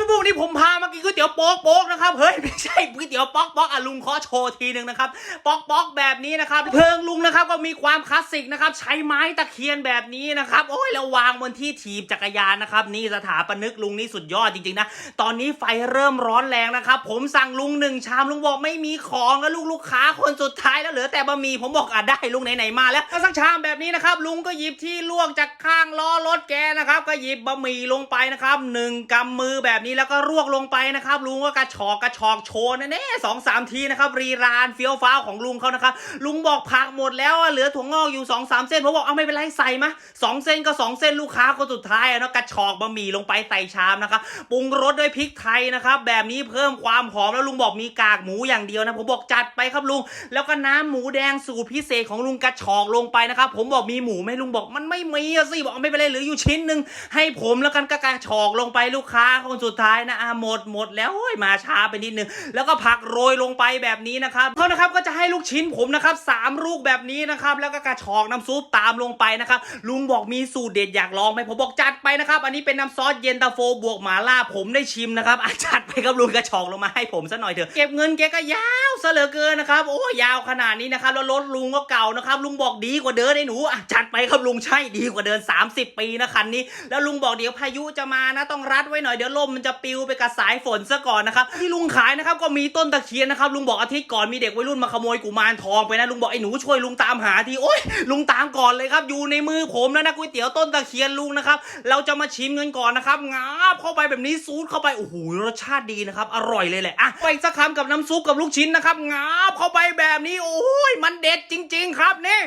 have a พี่บุ้งนี่ผมพามากินก๋วยเตี๋ยวโป๊กโป๊กนะครับ เฮ้ยไม่ใช่ก๋วยเตี๋ยวป๊อกป๊อกอะลุงขอโชว์ทีหนึ่งนะครับ ป๊อกป๊อกแบบนี้นะครับเพลิงลุงนะครับก็มีความคลาสสิกนะครับใช้ไม้ตะเคียนแบบนี้นะครับโอ้ยแล้ววางบนที่ถีบจักรยานนะครับนี่สถาปนิกลุงนี่สุดยอดจริงๆนะตอนนี้ไฟเริ่มร้อนแรงนะครับผมสั่งลุงหนึ่งชามลุงบอกไม่มีของแล้วลูกลูกค้าคนสุดท้ายแล้วเหลือแต่บะหมี่ผมบอกอะได้ลุงไหนๆมาแล้วสักชามแบบนี้นะครับลุงก็หยิบที่ลวกจากข้างล้อรถแกนะครับก็หยิบบะหมี่ลงไปนะครับหนึ่งกำมือแบบนี้แล้วก็ร่วกลงไปนะครับ ลุงก็กระชอกกระชอกโชว์แน่สองสามทีนะครับ รีรานเฟี้ยวฟ้าวของลุงเขานะครับลุงบอกผักหมดแล้วอะเหลือถั่วงอกอยู่สองสามเส้นผมบอกเอาไม่เป็นไรใส่มาสองเส้นก็สองเส้นลูกค้าคนสุดท้ายอะเนาะกระชอกบะหมี่ลงไปใส่ชามนะครับปรุงรสด้วยพริกไทยนะครับแบบนี้เพิ่มความหอมแล้วลุงบอกมีกากหมูอย่างเดียวนะผมบอกจัดไปครับลุง แล้วก็น้ำหมูแดงสูตรพิเศษของลุงกระชอกลงไปนะครับผมบอกมีหมูไหมลุงบอกมันไม่มีสิบอกไม่เป็นไรเหลืออยู่ชิ้นหนึ่งให้ผมแล้วกันก็กระชอกลงไปลูกค้าคนสุดท้ายนะอะหมดหมดแล้วโอ้ยมาช้าไปนิดนึง แล้วก็ผักโรยลงไปแบบนี้นะครับเขานะครับก็จะให้ลูกชิ้นผมนะครับสามลูกแบบนี้นะครับ แล้วก็กระชอกน้ำซุปตามลงไปนะครับ ลุงบอกมีสูตรเด็ดอยากลองไหมผมบอกจัดไปนะครับ อันนี้เป็นน้ำซอสเย็นตาโฟบวกหมาล่าผมได้ชิมนะครับอะจัดไปครับลุงกระชอกลงมาให้ผมซะหน่อยเถอะเก็บเงินแกก็ยาวซะเหลือเกินนะครับโอ้ยาวขนาดนี้นะครับแล้วรถลุงก็เก่านะครับลุงบอกดีกว่าเดินไอ้หนูอะจัดไปครับลุงใช่ดีกว่าเดิน 30 ปีนะคันนี้ แล้วลุงบอกเดี๋ยวพายุจะมานะต้องรัดไว้หน่อยเดี๋ยวลมมันจะปิวไปกับสายฝนซะก่อนนะครับที่ลุงขายนะครับก็มีต้นตะเคียนนะครับลุงบอกอาทิตย์ก่อนมีเด็กวัยรุ่นมาขโมยกุมารทองไปนะลุงบอกไอ้หนูช่วยลุงตามหาทีโอ้ยลุงตามก่อนเลยครับอยู่ในมือผมแล้วนะก๋วยเตี๋ยวต้นตะเคียนลุงนะครับเราจะมาชิมกันก่อนนะครับงาบเข้าไปแบบนี้ซูดเข้าไปโอ้โหรสชาติดีนะครับอร่อยเลยแหละอะไปสักคำกับน้ำซุปกับลูกชิ้นนะครับงาบเข้าไปแบบนี้โอ้ยมันเด็ดจริง ๆ ครับเนี่ย